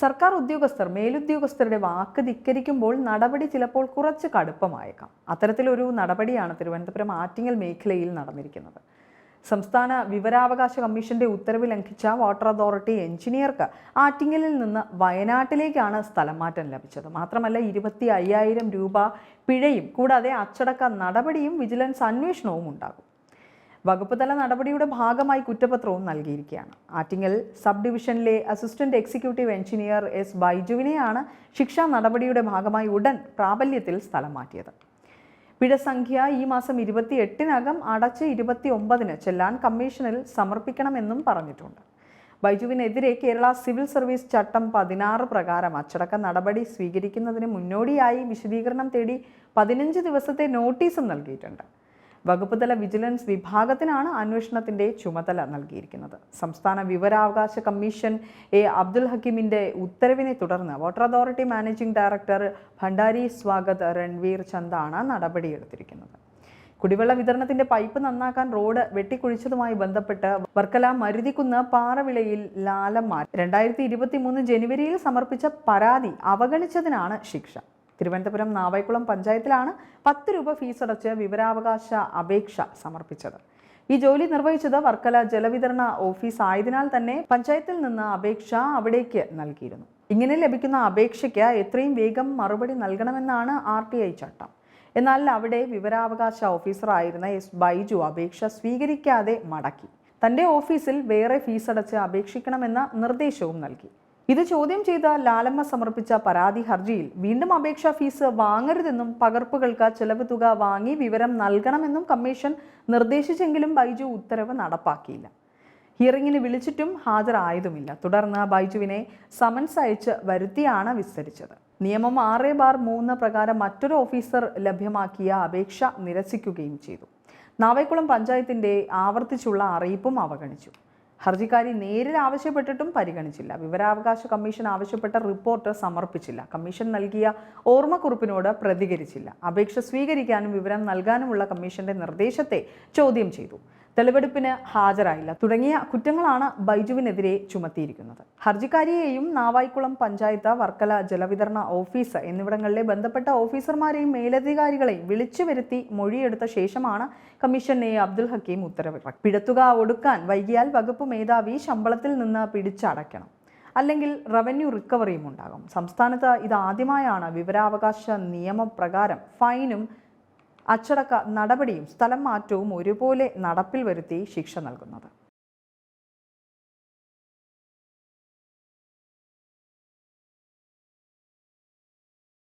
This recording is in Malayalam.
സർക്കാർ ഉദ്യോഗസ്ഥർ മേലുദ്യോഗസ്ഥരുടെ വാക്ക് ധിക്കരിക്കുമ്പോൾ നടപടി ചിലപ്പോൾ കുറച്ച് കടുപ്പമായേക്കാം. അത്തരത്തിലൊരു നടപടിയാണ് തിരുവനന്തപുരം ആറ്റിങ്ങൽ മേഖലയിൽ നടന്നിരിക്കുന്നത്. സംസ്ഥാന വിവരാവകാശ കമ്മീഷന്റെ ഉത്തരവ് ലംഘിച്ച വാട്ടർ അതോറിറ്റി എഞ്ചിനീയർക്ക് ആറ്റിങ്ങലിൽ നിന്ന് വയനാട്ടിലേക്കാണ് സ്ഥലം മാറ്റം ലഭിച്ചത്. മാത്രമല്ല ഇരുപത്തി അയ്യായിരം രൂപ പിഴയും കൂടാതെ അച്ചടക്ക നടപടിയും വിജിലൻസ് അന്വേഷണവും ഉണ്ടാകും. വകുപ്പ് തല നടപടിയുടെ ഭാഗമായി കുറ്റപത്രവും നൽകിയിരിക്കുകയാണ്. ആറ്റിങ്ങൽ സബ് ഡിവിഷനിലെ അസിസ്റ്റന്റ് എക്സിക്യൂട്ടീവ് എഞ്ചിനീയർ എസ് ബൈജുവിനെയാണ് ശിക്ഷാ നടപടിയുടെ ഭാഗമായി ഉടൻ പ്രാബല്യത്തിൽ സ്ഥലം മാറ്റിയത്. പിഴ സംഖ്യ ഈ മാസം ഇരുപത്തി എട്ടിനകം അടച്ച് ഇരുപത്തി ഒമ്പതിന് ചെല്ലാൻ കമ്മീഷനിൽ സമർപ്പിക്കണമെന്നും പറഞ്ഞിട്ടുണ്ട്. ബൈജുവിനെതിരെ കേരള സിവിൽ സർവീസ് ചട്ടം പതിനാറ് പ്രകാരം അച്ചടക്ക നടപടി സ്വീകരിക്കുന്നതിന് മുന്നോടിയായി വിശദീകരണം തേടി പതിനഞ്ച് ദിവസത്തെ നോട്ടീസും നൽകിയിട്ടുണ്ട്. വകുപ്പ് തല വിജിലൻസ് വിഭാഗത്തിനാണ് അന്വേഷണത്തിന്റെ ചുമതല നൽകിയിരിക്കുന്നത്. സംസ്ഥാന വിവരാവകാശ കമ്മീഷൻ എ അബ്ദുൽ ഹക്കീമിന്റെ ഉത്തരവിനെ തുടർന്ന് water authority managing director Bhandari Swagat Ranveer ചന്ദാണ് നടപടിയെടുത്തിരിക്കുന്നത്. കുടിവെള്ള വിതരണത്തിന്റെ പൈപ്പ് നന്നാക്കാൻ റോഡ് വെട്ടിക്കുഴിച്ചതുമായി ബന്ധപ്പെട്ട് വർക്കല മരുതിക്കുന്ന് പാറവിളയിൽ ലാലന്മാർ രണ്ടായിരത്തി ഇരുപത്തി മൂന്ന് ജനുവരിയിൽ സമർപ്പിച്ച പരാതി അവഗണിച്ചതിനാണ് ശിക്ഷ. തിരുവനന്തപുരം നാവായിക്കുളം പഞ്ചായത്തിലാണ് പത്ത് രൂപ ഫീസ് അടച്ച് വിവരാവകാശ അപേക്ഷ സമർപ്പിച്ചത്. ഈ ജോലി നിർവഹിച്ചത് വർക്കല ജലവിതരണ ഓഫീസ് ആയതിനാൽ തന്നെ പഞ്ചായത്തിൽ നിന്ന് അപേക്ഷ അവിടേക്ക് നൽകിയിരുന്നു. ഇങ്ങനെ ലഭിക്കുന്ന അപേക്ഷയ്ക്ക് എത്രയും വേഗം മറുപടി നൽകണമെന്നാണ് ആർ ടി ഐ ചട്ടം. എന്നാൽ അവിടെ വിവരാവകാശ ഓഫീസറായിരുന്ന എസ് ബൈജു അപേക്ഷ സ്വീകരിക്കാതെ മടക്കി. തന്റെ ഓഫീസിൽ വേറെ ഫീസ് അടച്ച് അപേക്ഷിക്കണമെന്ന നിർദ്ദേശവും നൽകി. ഇത് ചോദ്യം ചെയ്ത ലാലമ്മ സമർപ്പിച്ച പരാതി ഹർജിയിൽ വീണ്ടും അപേക്ഷാ ഫീസ് വാങ്ങരുതെന്നും പകർപ്പുകൾക്ക് ചെലവ് തുക വാങ്ങി വിവരം നൽകണമെന്നും കമ്മീഷൻ നിർദ്ദേശിച്ചെങ്കിലും ബൈജു ഉത്തരവ് നടപ്പാക്കിയില്ല. ഹിയറിംഗിന് വിളിച്ചിട്ടും ഹാജരായതുമില്ല. തുടർന്ന് ബൈജുവിനെ സമൻസ് അയച്ച് വരുത്തിയാണ് വിസ്തരിച്ചത്. നിയമം ആറ് ബാർ മൂന്ന് പ്രകാരം മറ്റൊരു ഓഫീസർ ലഭ്യമാക്കിയ അപേക്ഷ നിരസിക്കുകയും ചെയ്തു. നാവേക്കുളം പഞ്ചായത്തിന്റെ ആവർത്തിച്ചുള്ള അറിയിപ്പും അവഗണിച്ചു. ഹർജിക്കാരി നേരിൽ ആവശ്യപ്പെട്ടിട്ടും പരിഗണിച്ചില്ല. വിവരാവകാശ കമ്മീഷൻ ആവശ്യപ്പെട്ട റിപ്പോർട്ട് സമർപ്പിച്ചില്ല. കമ്മീഷൻ നൽകിയ ഓർമ്മക്കുറിപ്പിനോട് പ്രതികരിച്ചില്ല. അപേക്ഷ സ്വീകരിക്കാനും വിവരം നൽകാനുമുള്ള കമ്മീഷന്റെ നിർദ്ദേശത്തെ ചോദ്യം ചെയ്തു. തെളിവെടുപ്പിന് ഹാജരായില്ല. തുടങ്ങിയ കുറ്റങ്ങളാണ് ബൈജുവിനെതിരെ ചുമത്തിയിരിക്കുന്നത്. ഹർജിക്കാരിയെയും നാവായിക്കുളം പഞ്ചായത്ത് വർക്കല ജലവിതരണ ഓഫീസ് എന്നിവിടങ്ങളിലെ ബന്ധപ്പെട്ട ഓഫീസർമാരെയും മേലധികാരികളെയും വിളിച്ചു വരുത്തി മൊഴിയെടുത്ത ശേഷമാണ് കമ്മീഷൻ എ. അബ്ദുൽ ഹക്കീം ഉത്തരവിറക്കി പിഴത്തുക ഒടുക്കാൻ വൈകിയാൽ വകുപ്പ് മേധാവി ശമ്പളത്തിൽ നിന്ന് പിടിച്ചടയ്ക്കണം. അല്ലെങ്കിൽ റവന്യൂ റിക്കവറിയും ഉണ്ടാകും. സംസ്ഥാനത്ത് ഇതാദ്യമായാണ് വിവരാവകാശ നിയമപ്രകാരം ഫൈനും അച്ചടക്ക നടപടിയും സ്ഥലം മാറ്റവും ഒരുപോലെ നടപ്പിൽ വരുത്തി ശിക്ഷ നൽകുന്നത്.